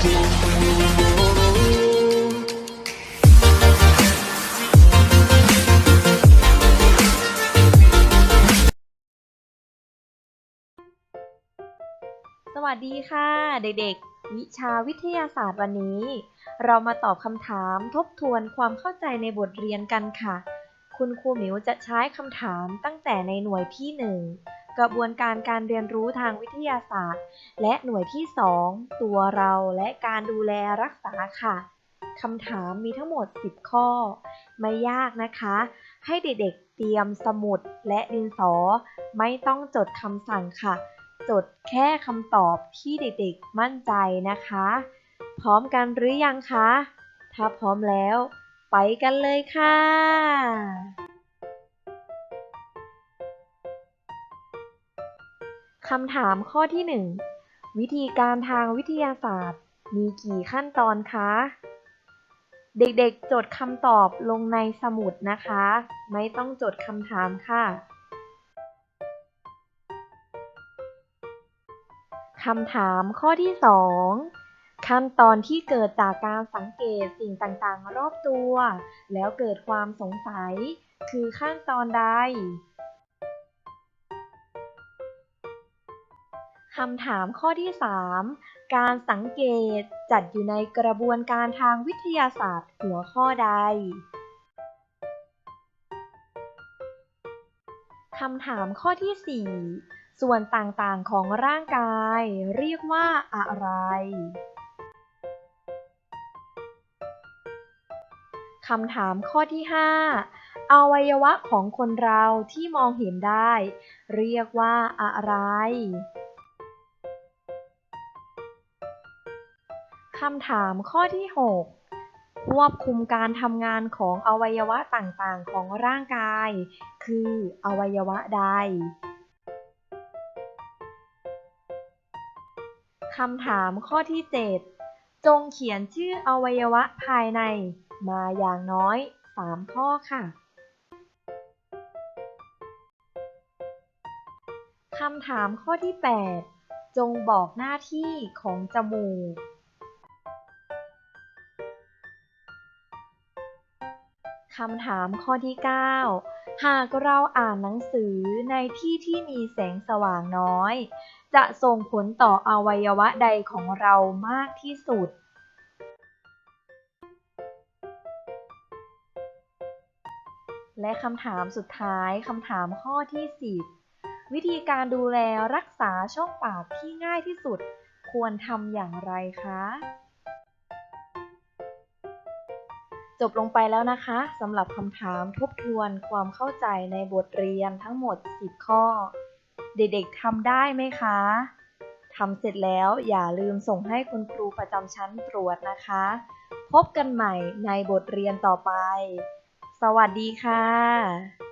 สวัสดีค่ะ เด็กๆ วิชาวิทยาศาสตร์วันนี้ เรามาตอบคำถามทบทวนความเข้าใจในบทเรียนกันค่ะ คุณครูหมิวจะใช้คำถามตั้งแต่ในหน่วยที่ 1 กระบวนการการเรียนรู้ทางวิทยาศาสตร์ และหน่วยที่ 2 ตัวเราและการดูแลรักษาค่ะคำถามมีทั้งหมด 10 ข้อ ไม่ยากนะคะ ให้เด็กๆเตรียมสมุดและดินสอ ไม่ต้องจดคำสั่งค่ะ จดแค่คำตอบที่เด็กๆมั่นใจนะคะ พร้อมกันหรือยังคะ ถ้าพร้อมแล้ว ไปกันเลยค่ะ คำถามข้อที่ 1 วิธีการทางวิทยาศาสตร์ มีกี่ขั้นตอนคะ เด็กๆ จดคำตอบลงในสมุดนะคะ ไม่ต้องจดคำถามค่ะคำถามข้อที่ 2 ขั้นตอนที่เกิดจากการสังเกตสิ่งต่างๆ รอบตัว แล้วเกิดความสงสัย คือขั้นตอนใด คำถามข้อที่ 3 การสังเกตจัดอยู่ในกระบวนการทางวิทยาศาสตร์หัวข้อใดคำถามข้อที่ 4 ส่วนต่างๆของร่างกายเรียกว่าอะไร คำถามข้อที่ 5 อวัยวะของคนเราที่มองเห็นได้ เรียกว่าอะไร คำถามข้อที่ 6 ควบคุมการทำงานของอวัยวะต่างๆ ของร่างกาย คืออวัยวะใดคำถามข้อที่ 7 จงเขียนชื่ออวัยวะภายใน มาอย่างน้อย 3 ข้อค่ะคำถามข้อที่ 8 จงบอกหน้าที่ของจมูก คำถามข้อที่ 9 หากเราอ่านหนังสือในที่ที่มีแสงสว่างน้อย จะส่งผลต่ออวัยวะใดของเรามากที่สุด และคำถามสุดท้ายคำถามข้อที่ 10 วิธีการดูแลรักษาช่องปากที่ง่ายที่สุด ควรทำอย่างไรคะ จบลงไปแล้วนะคะสำหรับคำถามทบทวนความเข้าใจในบทเรียนทั้งหมด 10 ข้อ เด็กๆทำได้ไหมคะทำเสร็จแล้วอย่าลืมส่งให้คุณครูประจำชั้นตรวจนะคะ พบกันใหม่ในบทเรียนต่อไป สวัสดีค่ะ